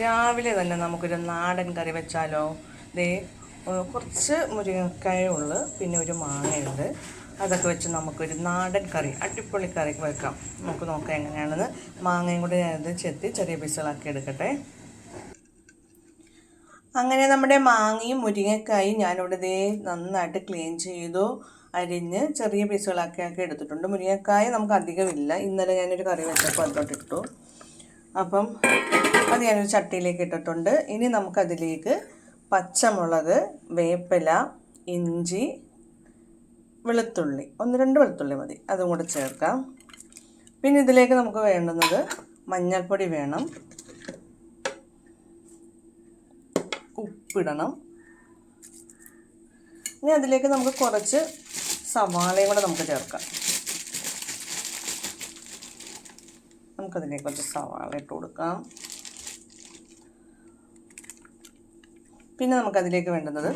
രാവിലെ തന്നെ നമുക്കൊരു നാടൻ കറി വെച്ചാലോ? ദേ കുറച്ച് മുരിങ്ങക്കായ ഉള്ളു പിന്നെ ഒരു മാങ്ങയുണ്ട്. അതൊക്കെ വെച്ച് നമുക്കൊരു നാടൻ കറി അടിപൊളി കറി വെക്കാം. നമുക്ക് നോക്കാം എങ്ങനെയാണെന്ന്. മാങ്ങയും കൂടി ഞാനത് ചെത്തി ചെറിയ പീസുകളാക്കി എടുക്കട്ടെ. അങ്ങനെ നമ്മുടെ മാങ്ങയും മുരിങ്ങക്കായും ഞാനിവിടെ ദേ നന്നായിട്ട് ക്ലീൻ ചെയ്തു അരിഞ്ഞ് ചെറിയ പീസുകളാക്കി ആക്കി എടുത്തിട്ടുണ്ട്. മുരിങ്ങക്കായ നമുക്ക് അധികമില്ല. ഇന്നലെ ഞാനൊരു കറി വെച്ചപ്പോൾ അതിലോട്ടിട്ടു അപ്പം അത് ഞാനൊരു ചട്ടിയിലേക്ക് ഇട്ടിട്ടുണ്ട്. ഇനി നമുക്കതിലേക്ക് പച്ചമുളക് വേപ്പില ഇഞ്ചി വെളുത്തുള്ളി. ഒന്ന് രണ്ട് വെളുത്തുള്ളി മതി. അതും കൂടെ ചേർക്കാം. പിന്നെ ഇതിലേക്ക് നമുക്ക് വേണ്ടുന്നത് മഞ്ഞൾപ്പൊടി വേണം. ഉപ്പിടണം. ഇനി അതിലേക്ക് നമുക്ക് കുറച്ച് സവാളയും കൂടെ നമുക്ക് ചേർക്കാം. നമുക്കതിലേക്ക് കുറച്ച് സവാള ഇട്ട് കൊടുക്കാം. പിന്നെ നമുക്കതിലേക്ക് വേണ്ടുന്നത്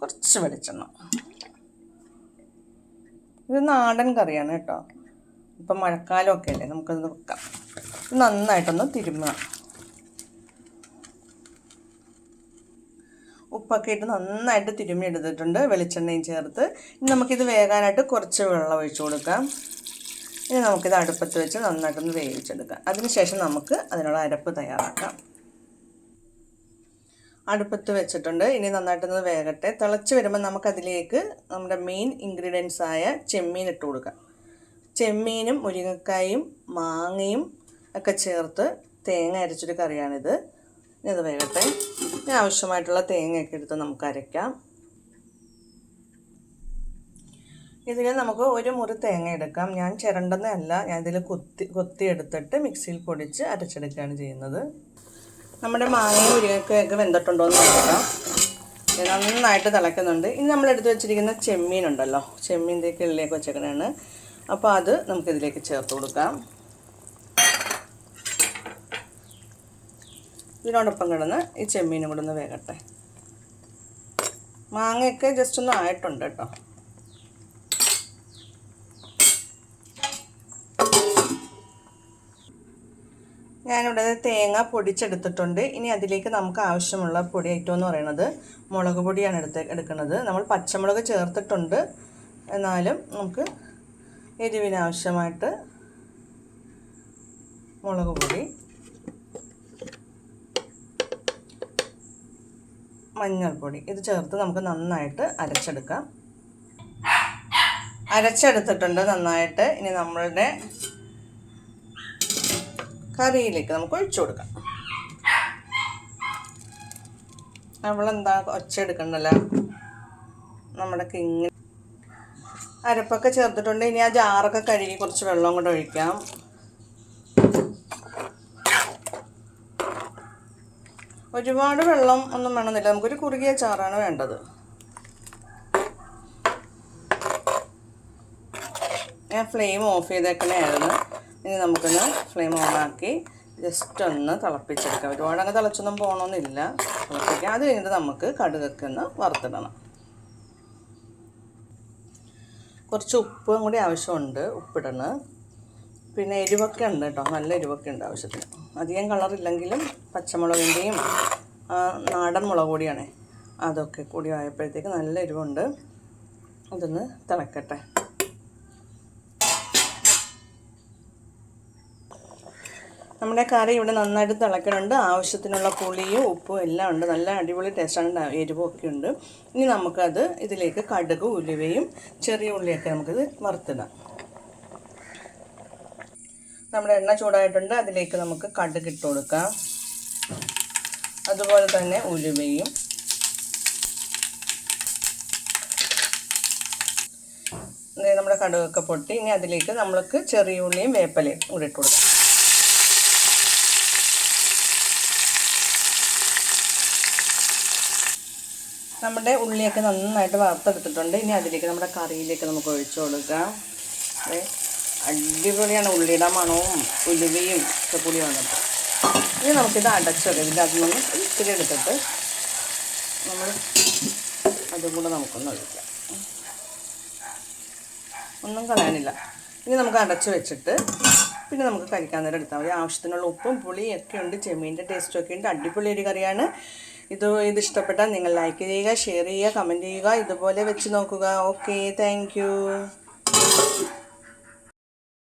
കുറച്ച് വെളിച്ചെണ്ണ. ഇത് നാടൻ കറിയാണ് കേട്ടോ. ഇപ്പം മഴക്കാലമൊക്കെ അല്ലേ നമുക്കത് വെക്കാം. നന്നായിട്ടൊന്ന് തിരുമുക ഉപ്പൊക്കെ ഇട്ട് നന്നായിട്ട് തിരുമ്മി എടുത്തിട്ടുണ്ട് വെളിച്ചെണ്ണയും ചേർത്ത്. ഇനി നമുക്കിത് വേകാനായിട്ട് കുറച്ച് വെള്ളം ഒഴിച്ചു കൊടുക്കാം. ഇനി നമുക്കിത് അടുപ്പത്ത് വെച്ച് നന്നായിട്ടൊന്ന് വേവിച്ചെടുക്കാം. അതിനുശേഷം നമുക്ക് അതിനുള്ള അരപ്പ് തയ്യാറാക്കാം. അടുപ്പത്ത് വെച്ചിട്ടുണ്ട്. ഇനി നന്നായിട്ടൊന്ന് വേകട്ടെ. തിളച്ച് വരുമ്പോൾ നമുക്കതിലേക്ക് നമ്മുടെ മെയിൻ ഇൻഗ്രീഡിയൻസ് ആയ ചെമ്മീൻ ഇട്ട് കൊടുക്കാം. ചെമ്മീനും മുരിങ്ങക്കായും മാങ്ങയും ഒക്കെ ചേർത്ത് തേങ്ങ അരച്ചൊരു കറിയാണിത്. ഇനി അത് വേകട്ടെ. ഇനി ആവശ്യമായിട്ടുള്ള തേങ്ങയൊക്കെ എടുത്ത് നമുക്ക് അരയ്ക്കാം ഇതിൽ നമുക്ക് ഒരു മുറി തേങ്ങ എടുക്കാം. ഞാൻ ചിരണ്ടെന്നല്ല ഞാൻ ഇതിൽ കൊത്തി കൊത്തി എടുത്തിട്ട് മിക്സിയിൽ പൊടിച്ച് അരച്ചെടുക്കുകയാണ് ചെയ്യുന്നത്. നമ്മുടെ മാങ്ങയും മുരിങ്ങയ്ക്കൊക്കെ വെന്തിട്ടുണ്ടോ എന്ന് നോക്കാം. നന്നായിട്ട് തിളയ്ക്കുന്നുണ്ട് ഇനി നമ്മൾ എടുത്ത് വെച്ചിരിക്കുന്ന ചെമ്മീൻ ഉണ്ടല്ലോ. ചെമ്മീന്റെ കിള്ളിലേക്ക് വെച്ചേക്കണതാണ്. അപ്പോൾ അത് നമുക്കിതിലേക്ക് ചേർത്ത് കൊടുക്കാം. ഇതിനോടൊപ്പം കിടന്ന് ഈ ചെമ്മീനും കൂടെ ഒന്ന് വേകട്ടെ. മാങ്ങയൊക്കെ ജസ്റ്റ് ഒന്ന് ആയിട്ടുണ്ട് കേട്ടോ. ഞാനിവിടെ തേങ്ങ പൊടിച്ചെടുത്തിട്ടുണ്ട്. ഇനി അതിലേക്ക് നമുക്ക് ആവശ്യമുള്ള പൊടി ഐറ്റം എന്ന് പറയുന്നത് മുളക് പൊടിയാണ് എടുത്ത് എടുക്കുന്നത്. നമ്മൾ പച്ചമുളക് ചേർത്തിട്ടുണ്ട്. എന്നാലും നമുക്ക് എരിവിനാവശ്യമായിട്ട് മുളക് പൊടി മഞ്ഞൾപ്പൊടി ഇത് ചേർത്ത് നമുക്ക് നന്നായിട്ട് അരച്ചെടുക്കാം. അരച്ചെടുത്തിട്ടുണ്ട് നന്നായിട്ട്. ഇനി നമ്മളുടെ കറിയിലേക്ക് നമുക്ക് ഒഴിച്ചു കൊടുക്കാം. നമ്മളെന്താ ഒച്ച എടുക്കണ്ടല്ലോ? നമ്മുടെ കിങ് അരപ്പൊക്കെ ചേർത്തിട്ടുണ്ട്. ഇനി ആ ജാറൊക്കെ കഴുകി കുറച്ച് വെള്ളം കൂടെ ഒഴിക്കാം. ഒരുപാട് വെള്ളം ഒന്നും വേണമെന്നില്ല. നമുക്കൊരു കുറുകിയ ചാറാണ് വേണ്ടത്. ഞാൻ ഫ്ലെയിം ഓഫ് ചെയ്തേക്കണേ ചെയ്തേക്കണായിരുന്നു ഇനി നമുക്കൊന്ന് ഫ്ലെയിം ഓണാക്കി ജസ്റ്റ് ഒന്ന് തിളപ്പിച്ചെടുക്കാം. ഒരുപാട് അങ്ങ് തിളച്ചൊന്നും പോകണമെന്നില്ല തിളപ്പിക്കാം. അത് കഴിഞ്ഞിട്ട് നമുക്ക് കടുകൊക്കെ ഒന്ന് വറുത്തിടണം. കുറച്ച് ഉപ്പും കൂടി ആവശ്യമുണ്ട്. ഉപ്പിടണം. പിന്നെ എരിവൊക്കെ ഉണ്ട് കേട്ടോ. നല്ല എരിവൊക്കെ ഉണ്ട് ആവശ്യത്തിന്. അധികം കളറില്ലെങ്കിലും പച്ചമുളകിന്റെയും നാടൻ മുളക് പൊടിയാണേ അതൊക്കെ കൂടി ആയപ്പോഴത്തേക്ക് നല്ല എരിവുണ്ട്. അതൊന്ന് തിളക്കട്ടെ. നമ്മുടെ കറി ഇവിടെ നന്നായിട്ട് തിളക്കുന്നുണ്ട് ആവശ്യത്തിനുള്ള പുളിയും ഉപ്പും എല്ലാം ഉണ്ട്. നല്ല അടിപൊളി ടേസ്റ്റാണ് എരിവും ഒക്കെ ഉണ്ട് ഇനി നമുക്കത് ഇതിലേക്ക് കടുക് ഉലുവയും ചെറിയ ഉള്ളിയൊക്കെ നമുക്കിത് വറുത്തിടാം. നമ്മുടെ എണ്ണ ചൂടായിട്ടുണ്ട്. അതിലേക്ക് നമുക്ക് കടുക് ഇട്ട് കൊടുക്കാം. അതുപോലെ തന്നെ ഉലുവയും. നമ്മുടെ കടുകൊക്കെ പൊട്ടി. ഇനി അതിലേക്ക് നമ്മൾക്ക് ചെറിയ ഉള്ളിയും വേപ്പലയും കൂടി ഇട്ട് കൊടുക്കാം. നമ്മുടെ ഉള്ളിയൊക്കെ നന്നായിട്ട് വറുത്തെടുത്തിട്ടുണ്ട്. ഇനി അതിലേക്ക് നമ്മുടെ കറിയിലേക്ക് നമുക്ക് ഒഴിച്ചു കൊടുക്കാം. അടിപൊളിയാണ്. ഉള്ളിയുടെ മണവും ഉലുവയും ഒക്കെ കൂടി വന്നിട്ട്. ഇനി നമുക്കിത് അടച്ചു വെക്കാം ഇതിന്റെ അതിൽ നിന്ന് ഇത്തിരി എടുത്തിട്ട് നമ്മൾ അതും കൂടെ നമുക്കൊന്ന് ഒഴിക്കാം. ഒന്നും കളയാനില്ല. ഇനി നമുക്ക് അടച്ചു വെച്ചിട്ട് പിന്നെ നമുക്ക് കഴിക്കാൻ നേരം എടുത്താൽ മതി. ആവശ്യത്തിനുള്ള ഉപ്പും പുളിയും ഒക്കെ ഉണ്ട്. ചെമ്മീന്റെ ടേസ്റ്റും ഒക്കെ ഉണ്ട്. അടിപൊളി ഒരു കറിയാണ്. ഇത് ഇത് ഇഷ്ടപ്പെട്ടാൽ നിങ്ങൾ ലൈക്ക് ചെയ്യുക ഷെയർ ചെയ്യുക കമന്റ് ചെയ്യുക. ഇതുപോലെ വെച്ച് നോക്കുക. Okay thank